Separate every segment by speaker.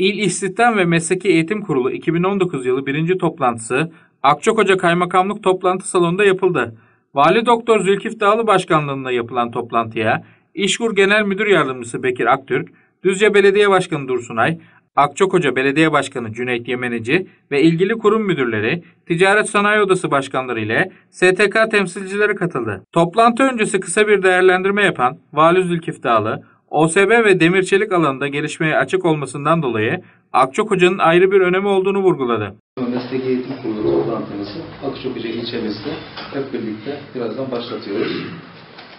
Speaker 1: İl İstihdam ve Mesleki Eğitim Kurulu 2019 yılı birinci toplantısı Akçakoca Kaymakamlık Toplantı Salonu'nda yapıldı. Vali Doktor Zülkif Dağlı başkanlığında yapılan toplantıya İşkur Genel Müdür Yardımcısı Bekir Aktürk, Düzce Belediye Başkanı Dursunay, Akçakoca Belediye Başkanı Cüneyt Yemeneci ve ilgili kurum müdürleri, Ticaret Sanayi Odası başkanları ile STK temsilcileri katıldı. Toplantı öncesi kısa bir değerlendirme yapan Vali Zülkif Dağlı, OSB ve demir çelik alanında gelişmeye açık olmasından dolayı Akçakoca'nın ayrı bir önemi olduğunu vurguladı.
Speaker 2: Mesleki Eğitim Kurulu toplantımızı Akçakoca ilçemizde hep birlikte birazdan başlatıyoruz.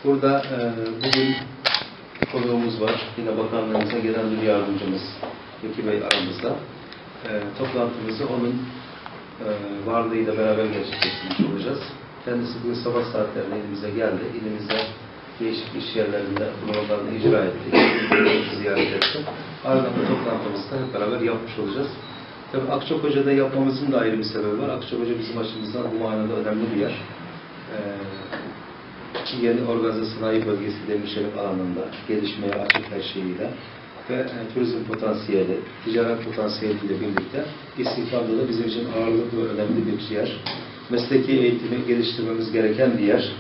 Speaker 2: Burada e, bugün konuğumuz var. Yine bakanlığımıza gelen bir yardımcımız Veki Bey aramızda. E, toplantımızı onun e, varlığıyla beraber gerçekleştirmiş olacağız. Kendisi bugün sabah saatlerinde elimize geldi. İlimizde değişik iş yerlerinde programlarını icra etti. ziyaret etti. Ardından bu toplantımızı da hep beraber yapmış olacağız. Tabii Akçakoca'da yapmamızın da ayrı bir sebebi var. Akçakoca bizim açımızdan bu manada önemli bir yer. Ee, yeni organize sanayi bölgesi demirçelik alanında gelişmeye açık her şeyiyle ve e, turizm potansiyeli, ticaret potansiyeliyle birlikte istihdamda da bizim için ağırlıklı önemli bir yer. Mesleki eğitimi geliştirmemiz gereken bir yer.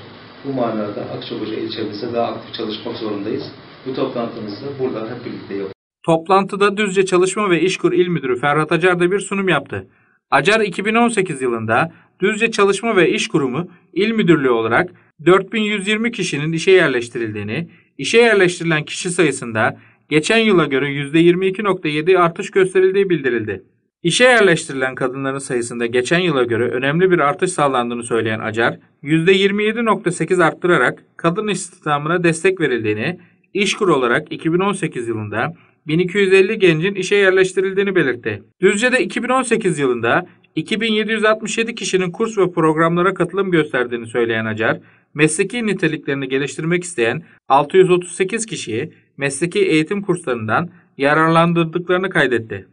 Speaker 2: Bu manada Akçakoca ilçemizde daha aktif çalışmak zorundayız. Bu toplantımızı burada hep birlikte yapıyoruz.
Speaker 1: Toplantıda Düzce Çalışma ve İşkur İl Müdürü Ferhat Acar da bir sunum yaptı. Acar 2018 yılında Düzce Çalışma ve İş Kurumu İl Müdürlüğü olarak 4120 kişinin işe yerleştirildiğini, işe yerleştirilen kişi sayısında geçen yıla göre %22.7 artış gösterildiği bildirildi. İşe yerleştirilen kadınların sayısında geçen yıla göre önemli bir artış sağlandığını söyleyen Acar, %27.8 arttırarak kadın istihdamına destek verildiğini, İşkur olarak 2018 yılında 1250 gencin işe yerleştirildiğini belirtti. Düzce'de 2018 yılında 2767 kişinin kurs ve programlara katılım gösterdiğini söyleyen Acar, mesleki niteliklerini geliştirmek isteyen 638 kişiyi mesleki eğitim kurslarından yararlandırdıklarını kaydetti.